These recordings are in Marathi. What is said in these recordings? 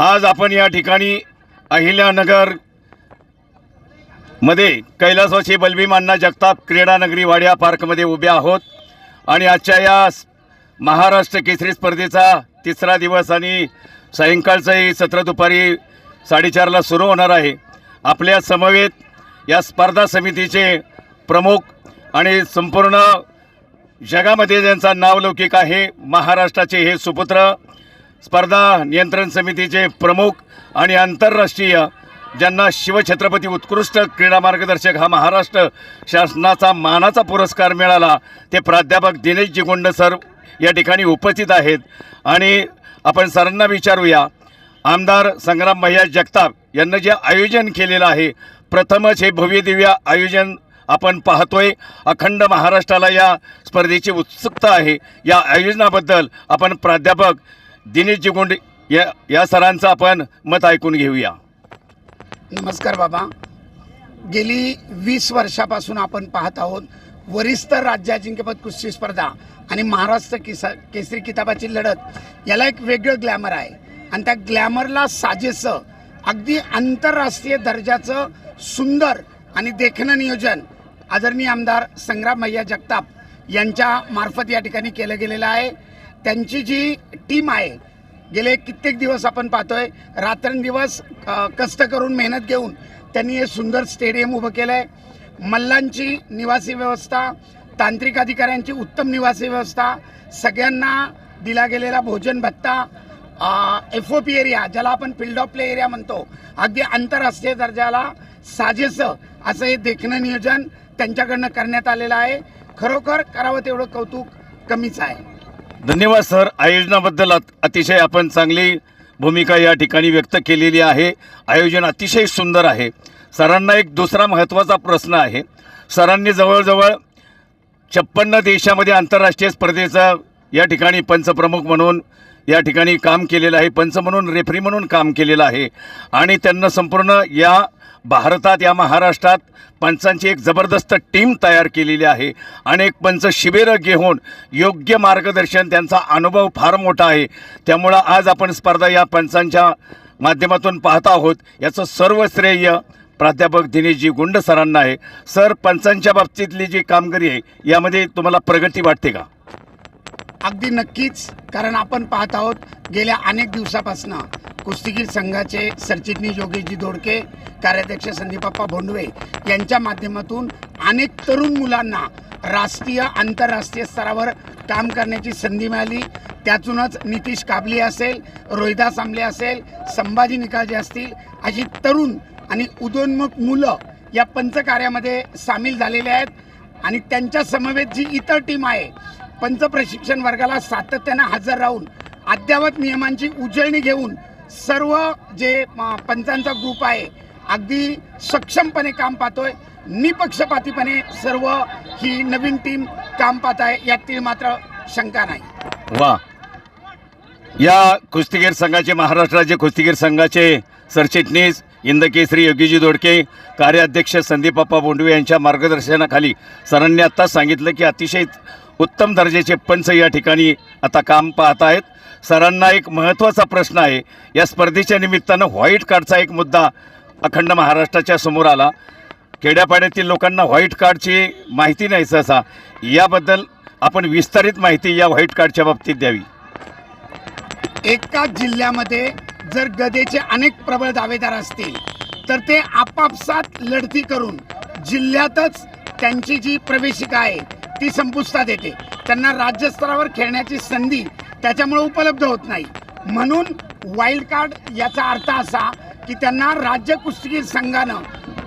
आज आपण या ठिकाणी अहिल्यानगरमध्ये कैलासवासी बलभीम अण्णा जगताप क्रीडा नगरी वाड्या पार्कमध्ये उभे आहोत. आणि आजच्या या महाराष्ट्र केसरी स्पर्धेचा तिसरा दिवस आणि सायंकाळचंही सत्र दुपारी साडेचारला सुरू होणार आहे. आपल्या समवेत या स्पर्धा समितीचे प्रमुख आणि संपूर्ण जगामध्ये ज्यांचा नावलौकिक आहे महाराष्ट्राचे हे सुपुत्र स्पर्धा नियंत्रण समितीचे प्रमुख आणि आंतरराष्ट्रीय ज्यांना शिवछत्रपती उत्कृष्ट क्रीडा मार्गदर्शक हा महाराष्ट्र शासनाचा मानाचा पुरस्कार मिळाला ते प्राध्यापक दिनेश जिगुंड सर या ठिकाणी उपस्थित आहेत. आणि आपण सरांना विचारूया आमदार संग्राम भैया जगताप यांना जे आयोजन केलेलं आहे प्रथमच हे भव्यदिव्य आयोजन आपण पाहतोय. अखंड महाराष्ट्राला या स्पर्धेची उत्सुकता आहे. या आयोजनाबद्दल आपण प्राध्यापक दिनेश जिगुंड या या सरांचं आपण मत ऐकून घेऊया. नमस्कार बाबा. गेली वीस वर्षापासून आपण पाहत आहोत वरिष्ठ राज्य अजिंक्यपद कुस्ती स्पर्धा आणि महाराष्ट्र किसा केसरी किताबाची लढत याला एक वेगळं ग्लॅमर आहे. आणि त्या ग्लॅमरला साजेसं अगदी आंतरराष्ट्रीय दर्जाचं सुंदर आणि देखणं नियोजन आदरणीय आमदार संग्राम भैया जगताप यांच्या मार्फत या ठिकाणी केलं गेलेलं आहे. त्यांची जी टीम आहे गेले कित्येक दिवस आपण पाहतोय रात्रंदिवस कष्ट करून मेहनत घेऊन त्यांनी हे सुंदर स्टेडियम उभं केलं आहे मल्लांची निवासी व्यवस्था तांत्रिक अधिकाऱ्यांची उत्तम निवासी व्यवस्था सगळ्यांना दिला गेलेला भोजन भत्ता एफ ओ पी एरिया ज्याला आपण फिल्ड ऑफ प्ले एरिया म्हणतो अगदी आंतरराष्ट्रीय दर्जाला साजेसं असं हे देखणं नियोजन त्यांच्याकडनं करण्यात आलेलं आहे. खरोखर करावं तेवढं कौतुक कमीच आहे. धन्यवाद सर. आयोजनाबद्दल अत- अतिशय आपण चांगली भूमिका या ठिकाणी व्यक्त केलेली आहे. आयोजन अतिशय सुंदर आहे. सरांना एक दुसरा महत्त्वाचा प्रश्न आहे. सरांनी जवळजवळ छप्पन्न देशामध्ये आंतरराष्ट्रीय स्पर्धेचा या ठिकाणी पंचप्रमुख म्हणून या ठिकाणी काम केलेलं आहे. पंच म्हणून रेफरी म्हणून काम केलेलं आहे. आणि त्यांना संपूर्ण या भारतात या महाराष्ट्रात पंचांची एक जबरदस्त टीम तयार केलेली आहे. अनेक पंच शिबिरं घेऊन योग्य मार्गदर्शन त्यांचा अनुभव फार मोठा आहे. त्यामुळं आज आपण स्पर्धा या पंचांच्या माध्यमातून पाहत आहोत. याचं सर्व श्रेय प्राध्यापक दिनेशजी गुंड सरांना आहे. सर पंचांच्या बाबतीतली जी कामगिरी आहे यामध्ये तुम्हाला प्रगती वाटते का? अगदी नक्कीच कारण आपण पाहत आहोत गेल्या अनेक दिवसापासून कुस्तीगीर संघाचे सरचिटणीस योगेशजी दोडके कार्याध्यक्ष संदीपप्पा भोंडवे यांच्या माध्यमातून अनेक तरुण मुलांना राष्ट्रीय आंतरराष्ट्रीय स्तरावर काम करण्याची संधी मिळाली. त्यातूनच नितीश काबली असेल रोहिदास आंबले असेल संभाजी निकाळजे असतील अशी तरुण आणि उदोन्मुख मुलं या पंचकार्यामध्ये सामील झालेले आहेत. आणि त्यांच्या समवेत जी इतर टीम आहे पंच प्रशिक्षण वर्गाला सातत्यानं हजर राहून अद्ययावत नियमांची उजळणी घेऊन सर्व जे पंचांचा ग्रुप आहे अगदी सक्षमपणे काम पाहतोय. निपक्षपातीपणे सर्व ही नवीन टीम काम पाहत आहे. यातील मात्र शंका नाही. वा. या कुस्तीगीर संघाचे महाराष्ट्र राज्य कुस्तीगीर संघाचे सरचिटणीस इंदकेसरी योगीजी दोडके कार्याध्यक्ष संदीपप्पा बोंडवे यांच्या मार्गदर्शनाखाली सरांनी आत्ताच सांगितलं की अतिशय उत्तम दर्जाचे पंच या ठिकाणी आता काम पाहत आहेत. सरांना एक महत्त्वाचा प्रश्न आहे. या स्पर्धेच्या निमित्तानं व्हाईट कार्डचा एक मुद्दा अखंड महाराष्ट्राच्या समोर आला. खेड्यापाड्यातील लोकांना व्हाईट कार्डची माहिती नाही सहसा. याबद्दल आपण विस्तारित माहिती या व्हाईट कार्डच्या बाबतीत द्यावी. एकाच जिल्ह्यामध्ये जर गदेचे अनेक प्रबळ दावेदार असतील तर ते आपापसात लढती करून जिल्ह्यातच त्यांची जी प्रवेशिका आहे ती संपुष्टात येते. त्यांना राज्यस्तरावर खेळण्याची संधी त्याच्यामुळे उपलब्ध होत नाही. म्हणून वाईल्ड कार्ड याचा अर्थ असा की त्यांना राज्य कुस्तीगीर संघानं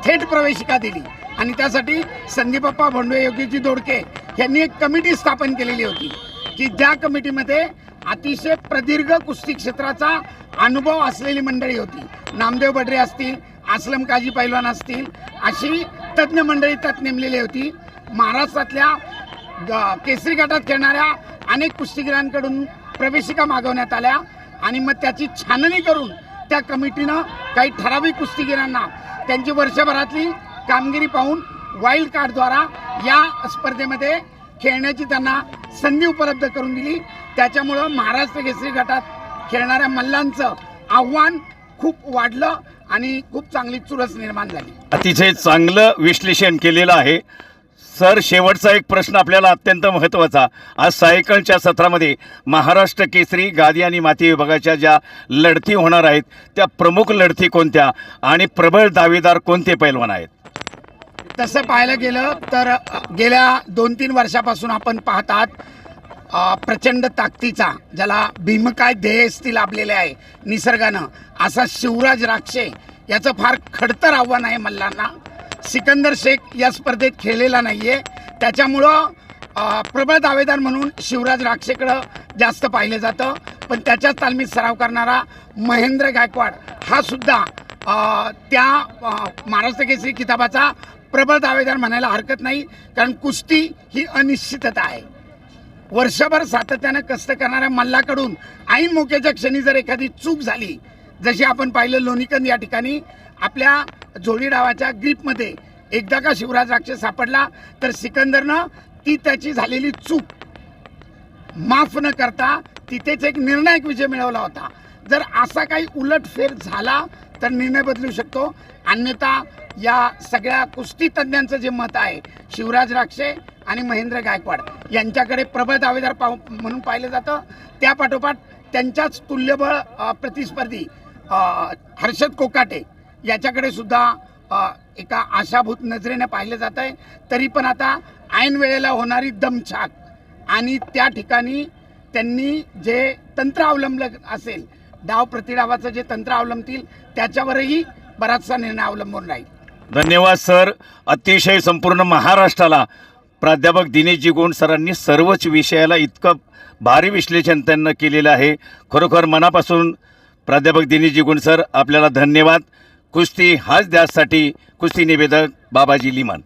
थेट प्रवेशिका दिली. आणि त्यासाठी संदीपप्पा भोंडवे योगीजी दोडके यांनी एक कमिटी स्थापन केलेली होती की ज्या कमिटीमध्ये अतिशय प्रदीर्घ कुस्ती क्षेत्राचा अनुभव असलेली मंडळी होती. नामदेव बडरे असतील असलम काजी पैलवान असतील अशी तज्ज्ञ मंडळी त्यात नेमलेली होती. महाराष्ट्रातल्या केसरी गटात खेळणाऱ्या अनेक कुस्तीगिरांकडून प्रवेशिका मागवण्यात आल्या. आणि मग त्याची छाननी करून त्या कमिटीनं काही ठराविक कुस्तीगिरांना त्यांची वर्षभरातली कामगिरी पाहून वाईल्ड कार्डद्वारा या स्पर्धेमध्ये खेळण्याची त्यांना संधी उपलब्ध करून दिली. त्याच्यामुळं महाराष्ट्र केसरी गटात खेळणाऱ्या मल्लांचं आव्हान खूप वाढलं आणि खूप चांगली चुरस निर्माण झाली. अतिशय चांगलं विश्लेषण केलेलं आहे. सर शेवटचा एक प्रश्न आपल्याला अत्यंत महत्त्वाचा. आज सायकलच्या सत्रामध्ये महाराष्ट्र केसरी गादी आणि माती विभागाच्या ज्या लढती होणार आहेत त्या प्रमुख लढती कोणत्या आणि प्रबळ दावेदार कोणते पैलवान आहेत? तसं पाहायला गेलं तर गेल्या दोन तीन वर्षापासून आपण पाहतात अ, प्रचंड ताकदीचा ज्याला भीमकाय ध्येयस्थी लाभलेले आहे निसर्गानं असा शिवराज राक्षे याचं फार खडतर आव्हान आहे मल्लांना. सिकंदर शेख या स्पर्धेत खेळलेला नाही आहे त्याच्यामुळं प्रबळ दावेदार म्हणून शिवराज राक्षेकडं जास्त पाहिलं जातं. पण त्याच्याच तालमीत सराव करणारा महेंद्र गायकवाड हा सुद्धा त्या महाराष्ट्र केसरी किताबाचा प्रबळ दावेदार म्हणायला हरकत नाही. कारण कुस्ती ही अनिश्चितता आहे. वर्षभर सातत्यानं कष्ट करणाऱ्या मल्लाकडून ऐन मोक्याच्या क्षणी जर एखादी चूक झाली जशी आपण पाहिलं लोणीकंद या ठिकाणी आपल्या जोडी डावाच्या ग्रीपमध्ये एकदा का शिवराज राक्षस सापडला तर सिकंदरनं ती त्याची झालेली चूक माफ न करता तिथेच एक निर्णायक विजय मिळवला होता. जर असा काही उलटफेर झाला तर निर्णय बदलू शकतो. अन्यथा या सगळ्या कुस्ती तज्ज्ञांचं जे मत आहे शिवराज राक्षे आणि महेंद्र गायकवाड यांच्याकडे प्रबळ दावेदार पाहू म्हणून पाहिलं जातं. त्या पाठोपाठ त्यांच्याच तुल्यबळ प्रतिस्पर्धी हर्षद कोकाटे याच्याकडे सुद्धा एका आशाभूत नजरेने पाहिलं जात आहे. तरी पण आता ऐन वेळेला होणारी दमछाक आणि त्या ठिकाणी त्यांनी जे तंत्र अवलंबलं असेल डाव प्रतिडावाचं जे तंत्र अवलंबतील त्याच्यावरही बराचसा निर्णय अवलंबून राहील. धन्यवाद सर. अतिशय संपूर्ण महाराष्ट्राला प्राध्यापक दिनेशजी गोंड सरांनी सर्वच विषयाला इतकं भारी विश्लेषण त्यांना केलेलं आहे. खरोखर मनापासून प्राध्यापक दिनेशजी गोंड सर आपल्याला धन्यवाद. कुस्ती हाच द्यासाठी कुस्ती निवेदक बाबाजी लिमान.